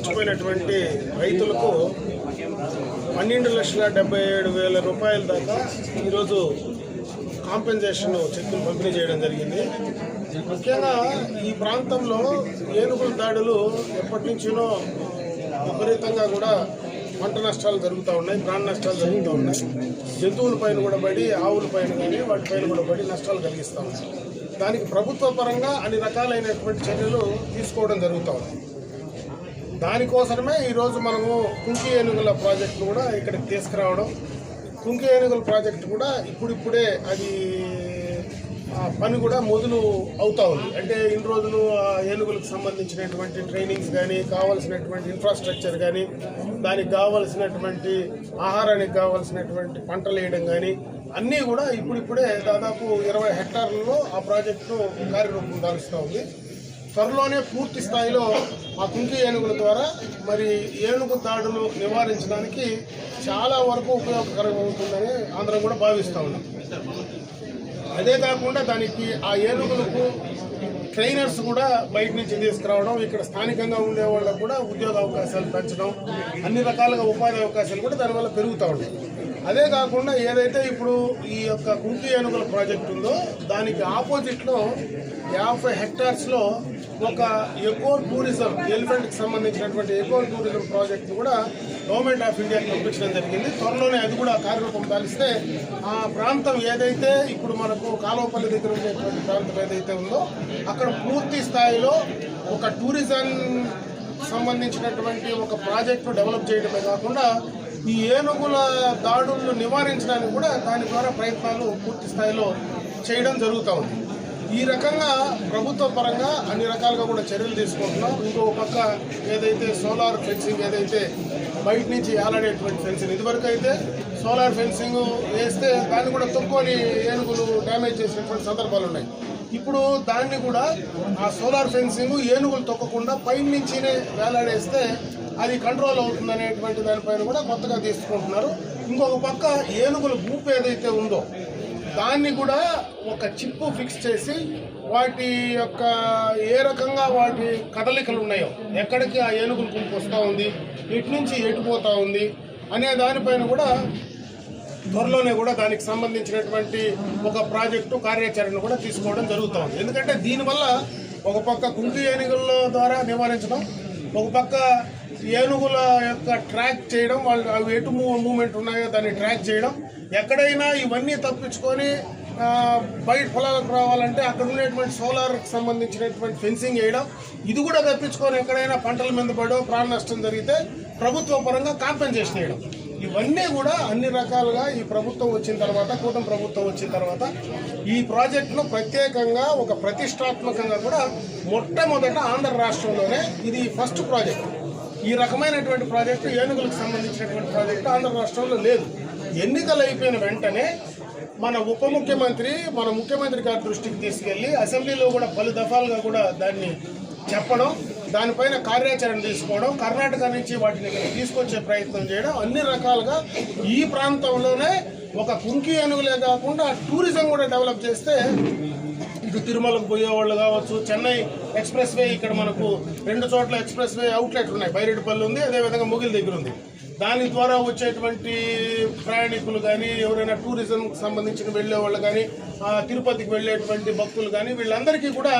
నష్టపోయినటువంటి రైతులకు పన్నెండు లక్షల డెబ్బై ఏడు వేల రూపాయల దాకా ఈరోజు కాంపెన్సేషన్ చెక్కులు పంపిణీ చేయడం జరిగింది. ముఖ్యంగా ఈ ప్రాంతంలో ఏనుగుల దాడులు ఎప్పటి నుంచినో విపరీతంగా కూడా పంట నష్టాలు జరుగుతూ ఉన్నాయి ప్రాణ నష్టాలు జరుగుతూ ఉన్నాయి. జంతువుల పైన కూడా పడి ఆవుల పైన కానీ వాటిపైన కూడా పడి నష్టాలు కలిగిస్తూ ఉన్నాయి. దానికి ప్రభుత్వ పరంగా అన్ని రకాలైనటువంటి చర్యలు తీసుకోవడం జరుగుతూ ఉన్నాయి దానికోసమే ఈరోజు మనము కుంకి ఏనుగుల ప్రాజెక్టును కూడా ఇక్కడికి తీసుకురావడం. కుంకి ఏనుగుల ప్రాజెక్టు కూడా ఇప్పుడిప్పుడే అది పని కూడా మొదలు అవుతా ఉంది. అంటే ఇన్ని రోజులు ఆ ఏనుగులకు సంబంధించినటువంటి ట్రైనింగ్స్ కానీ కావాల్సినటువంటి ఇన్ఫ్రాస్ట్రక్చర్ కానీ దానికి కావాల్సినటువంటి ఆహారానికి కావాల్సినటువంటి పంటలు వేయడం కానీ అన్నీ కూడా ఇప్పుడిప్పుడే దాదాపు ఇరవై హెక్టార్లలో ఆ ప్రాజెక్టు కార్యరూపం దాలుస్తూ ఉంది. త్వరలోనే పూర్తి స్థాయిలో ఆ కుంకి ఏనుగుల ద్వారా మరి ఏనుగు దాడులు నివారించడానికి చాలా వరకు ఉపయోగకరం అవుతుందని అందరం కూడా భావిస్తూ ఉన్నాం. అదే కాకుండా దానికి ఆ ఏనుగులకు ట్రైనర్స్ కూడా బయట నుంచి తీసుకురావడం ఇక్కడ స్థానికంగా ఉండే వాళ్ళకు కూడా ఉద్యోగ అవకాశాలు పెంచడం అన్ని రకాలుగా ఉపాధి అవకాశాలు కూడా దానివల్ల పెరుగుతూ ఉంటాయి అదే కాకుండా ఏదైతే ఇప్పుడు ఈ యొక్క కుంకి ఏనుగుల ప్రాజెక్ట్ ఉందో దానికి ఆపోజిట్లో యాభై హెక్టార్స్లో ఒక ఎకో టూరిజం ఎలిఫెంట్కి సంబంధించినటువంటి ఎకో టూరిజం ప్రాజెక్ట్ కూడా గవర్నమెంట్ ఆఫ్ ఇండియాకి పంపించడం జరిగింది. త్వరలోనే అది కూడా కార్యరూపం పాలిస్తే ఆ ప్రాంతం ఏదైతే ఇప్పుడు మనకు కాలువపల్లి దగ్గర ఉండేటువంటి ప్రాంతం ఏదైతే ఉందో అక్కడ పూర్తి స్థాయిలో ఒక టూరిజం సంబంధించినటువంటి ఒక ప్రాజెక్టు డెవలప్ చేయడమే కాకుండా ఈ ఏనుగుల దాడులను నివారించడానికి కూడా దాని ద్వారా ప్రయత్నాలు పూర్తి స్థాయిలో చేయడం జరుగుతూ ఉంది. ఈ రకంగా ప్రభుత్వ పరంగా అన్ని రకాలుగా కూడా చర్యలు తీసుకుంటున్నాం. ఇంకో పక్క ఏదైతే సోలార్ ఫెన్సింగ్ ఏదైతే బయట నుంచి ఏలాడేటువంటి ఫెన్సింగ్ ఇదివరకు అయితే సోలార్ ఫెన్సింగ్ వేస్తే దాన్ని కూడా తొక్కుని ఏనుగులు డ్యామేజ్ చేసినటువంటి సందర్భాలు ఉన్నాయి. ఇప్పుడు దాన్ని కూడా ఆ సోలార్ ఫెన్సింగ్ ఏనుగులు తొక్కకుండా పైన నుంచినే వేలాడేస్తే అది కంట్రోల్ అవుతుంది అనేటువంటి దానిపైన కూడా కొత్తగా తీసుకుంటున్నారు. ఇంకొక పక్క ఏనుగుల గుంపు ఏదైతే ఉందో దాన్ని కూడా ఒక చిప్పు ఫిక్స్ చేసి వాటి యొక్క ఏ రకంగా వాటి కదలికలు ఉన్నాయో ఎక్కడికి ఆ ఏనుగులు గుంపు వస్తూ ఉంది ఇటు నుంచి ఎటుపోతూ ఉంది అనే దానిపైన కూడా త్వరలోనే కూడా దానికి సంబంధించినటువంటి ఒక ప్రాజెక్టు కార్యాచరణ కూడా తీసుకోవడం జరుగుతూ ఉంది. ఎందుకంటే దీనివల్ల ఒక పక్క కుంటి ఏనుగుల ద్వారా నివారించడం ఒక పక్క ఏనుగుల యొక్క ట్రాక్ చేయడం వాళ్ళు అవి ఎటు మూవ్ మూమెంట్ ఉన్నాయో దాన్ని ట్రాక్ చేయడం ఎక్కడైనా ఇవన్నీ తప్పించుకొని బయట పొలాలకు రావాలంటే అక్కడ ఉండేటువంటి సోలార్కి సంబంధించినటువంటి ఫెన్సింగ్ వేయడం ఇది కూడా తప్పించుకొని ఎక్కడైనా పంటల మీద పడో ప్రాణ నష్టం జరిగితే ప్రభుత్వ పరంగా కాంపెన్సేషన్ వేయడం. ఇవన్నీ కూడా అన్ని రకాలుగా ఈ ప్రభుత్వం వచ్చిన తర్వాత కూటమి ప్రభుత్వం వచ్చిన తర్వాత ఈ ప్రాజెక్టును ప్రత్యేకంగా ఒక ప్రతిష్టాత్మకంగా కూడా మొట్టమొదట ఆంధ్ర రాష్ట్రంలోనే ఇది ఫస్ట్ ప్రాజెక్ట్ ఈ రకమైనటువంటి ప్రాజెక్టు ఏనుగులకు సంబంధించినటువంటి ప్రాజెక్టు ఆంధ్ర రాష్ట్రంలో లేదు. ఎన్నికలు అయిపోయిన వెంటనే మన ఉప ముఖ్యమంత్రి మన ముఖ్యమంత్రి గారి దృష్టికి తీసుకెళ్ళి అసెంబ్లీలో కూడా పలు దఫాలుగా కూడా దాన్ని చెప్పడం దానిపైన కార్యాచరణ తీసుకోవడం కర్ణాటక నుంచి వాటిని తీసుకొచ్చే ప్రయత్నం చేయడం అన్ని రకాలుగా ఈ ప్రాంతంలోనే ఒక కుంకి ఏనుగులే కాకుండా టూరిజం కూడా డెవలప్ చేస్తే ఇటు తిరుమలకు పోయేవాళ్ళు కావచ్చు చెన్నై ఎక్స్ప్రెస్ వే ఇక్కడ మనకు రెండు చోట్ల ఎక్స్ప్రెస్ వే అవుట్లెట్ ఉన్నాయి. బైరెడ్డిపల్లి ఉంది అదేవిధంగా ముగిల్ దగ్గర ఉంది. దాని ద్వారా వచ్చేటువంటి ప్రయాణికులు కానీ ఎవరైనా టూరిజంకి సంబంధించిన వెళ్ళే వాళ్ళు కానీ తిరుపతికి వెళ్ళేటువంటి భక్తులు కానీ వీళ్ళందరికీ కూడా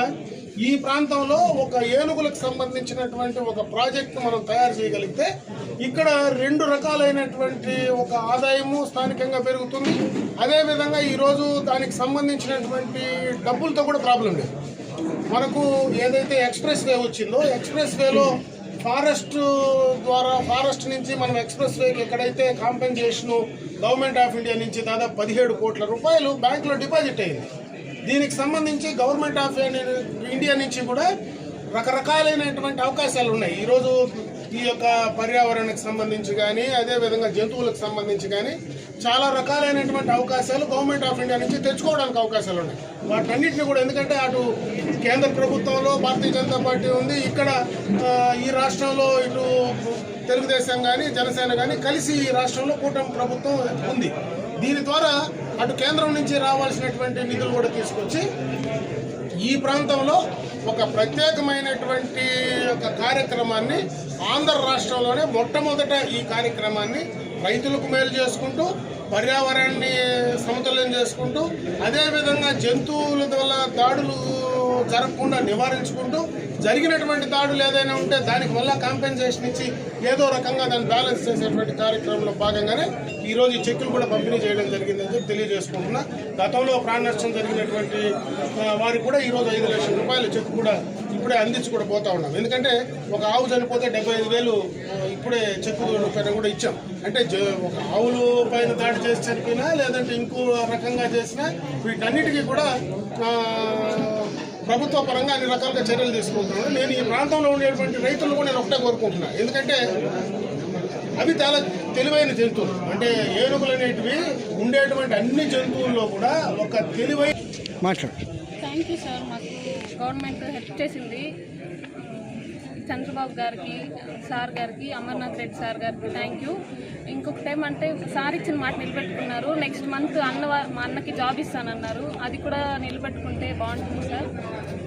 ఈ ప్రాంతంలో ఒక ఏనుగులకు సంబంధించినటువంటి ఒక ప్రాజెక్ట్ మనం తయారు చేయగలిగితే ఇక్కడ రెండు రకాలైనటువంటి ఒక ఆదాయము స్థానికంగా పెరుగుతుంది. అదేవిధంగా ఈరోజు దానికి సంబంధించినటువంటి డబ్బులతో కూడా ప్రాబ్లం లేదు. మనకు ఏదైతే ఎక్స్ప్రెస్ వే వచ్చిందో ఎక్స్ప్రెస్ వేలో ఫారెస్ట్ ద్వారా ఫారెస్ట్ నుంచి మనం ఎక్స్ప్రెస్ వేకి ఎక్కడైతే కాంపెన్సేషన్ గవర్నమెంట్ ఆఫ్ ఇండియా నుంచి దాదాపు పదిహేడు కోట్ల రూపాయలు బ్యాంకులో డిపాజిట్ అయింది. దీనికి సంబంధించి గవర్నమెంట్ ఆఫ్ ఇండియా నుంచి కూడా రకరకాలైనటువంటి అవకాశాలు ఉన్నాయి. ఈరోజు ఈ యొక్క పర్యావరణకు సంబంధించి కానీ అదేవిధంగా జంతువులకు సంబంధించి కానీ చాలా రకాలైనటువంటి అవకాశాలు గవర్నమెంట్ ఆఫ్ ఇండియా నుంచి తెచ్చుకోవడానికి అవకాశాలు ఉన్నాయి. వాటన్నింటినీ కూడా ఎందుకంటే అటు కేంద్ర ప్రభుత్వంలో భారతీయ జనతా పార్టీ ఉంది. ఇక్కడ ఈ రాష్ట్రంలో ఇటు తెలుగుదేశం కానీ జనసేన కానీ కలిసి ఈ రాష్ట్రంలో కూటమి ప్రభుత్వం ఉంది. దీని ద్వారా అటు కేంద్రం నుంచి రావాల్సినటువంటి నిధులు కూడా తీసుకొచ్చి ఈ ప్రాంతంలో ఒక ప్రత్యేకమైనటువంటి ఒక కార్యక్రమాన్ని ఆంధ్ర రాష్ట్రంలోనే మొట్టమొదట ఈ కార్యక్రమాన్ని రైతులకు మేలు చేసుకుంటూ పర్యావరణాన్ని సమతుల్యం చేసుకుంటూ అదేవిధంగా జంతువుల వల్ల దాడులు జరగకుండా నివారించుకుంటూ జరిగినటువంటి దాడులు ఏదైనా ఉంటే దానికి మళ్ళా కాంపెన్సేషన్ ఇచ్చి ఏదో రకంగా దాన్ని బ్యాలెన్స్ చేసేటువంటి కార్యక్రమంలో భాగంగానే ఈరోజు ఈ చెక్కులు కూడా పంపిణీ చేయడం జరిగిందని చెప్పి తెలియజేసుకుంటున్నా. గతంలో ప్రాణ నష్టం జరిగినటువంటి వారికి కూడా ఈరోజు ఐదు లక్షల రూపాయల చెక్కు కూడా ఇప్పుడే అందించి కూడా పోతా ఉన్నాం. ఎందుకంటే ఒక ఆవు చనిపోతే డెబ్బై ఐదు వేలు ఇప్పుడే చెక్కు పైన కూడా ఇచ్చాం. అంటే ఒక ఆవులు పైన దాడి చేసి చనిపోయినా లేదంటే ఇంకో రకంగా చేసినా వీటన్నిటికీ కూడా ప్రభుత్వ పరంగా అన్ని రకాలుగా చర్యలు తీసుకుంటున్నాను నేను ఈ ప్రాంతంలో ఉండేటువంటి రైతులు కూడా నేను ఒకటే కోరుకుంటున్నా. ఎందుకంటే అవి చాలా తెలివైన జంతువులు. అంటే ఏనుగులు అనేటివి ఉండేటువంటి అన్ని జంతువుల్లో కూడా ఒక తెలివైన మాట్లాడు. థ్యాంక్ యూ సార్ మాకు గవర్నమెంట్ హెల్ప్ చేసింది. చంద్రబాబు గారికి సార్ గారికి అమర్నాథ్ రెడ్డి సార్ గారికి థ్యాంక్ యూ ఇంకొక టైం అంటే సార్ ఇచ్చిన మాట నిలబెట్టుకున్నారు. నెక్స్ట్ మంత్ అన్న మా అన్నకి జాబ్ ఇస్తానన్నారు. అది కూడా నిలబెట్టుకుంటే బాగుంటుంది సార్.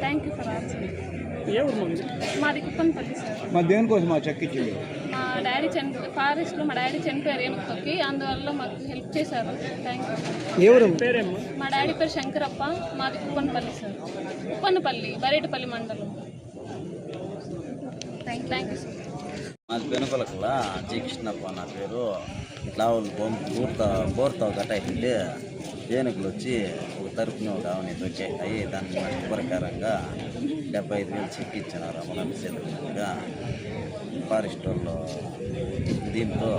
థ్యాంక్ యూ ఆన్సర్ మాది? కుప్పనపల్లి సార్. మా దేనికోసం మా చెక్ ఇచ్చింది? డాడీ చని ఫారెస్ట్లో మా డాడీ చనిపోయారు ఏనుగుతోకి అందువల్ల మాకు హెల్ప్ చేశారు. థ్యాంక్ యూ ఎవరు? మా డాడీ పేరు శంకరప్ప మాది కుప్పనపల్లి సార్. కుప్పనపల్లి బరేటిపల్లి మండలం. థ్యాంక్ థ్యాంక్ యూ సార్ మాది పెనుకొలకల్లా జీ కృష్ణప్ప నా పేరు. బొమ్మ బూర్తా బోర్తా కట్టాయితే ఏనుగులు వచ్చి ఒక తరపున ఒక ఆవుని దొక్కాయి దాని ప్రకారంగా డెబ్బై ఐదు వేలు చెక్ ఇచ్చిన అమలు చేతులుగా ఫారెస్ట్ వాళ్ళు దీంతో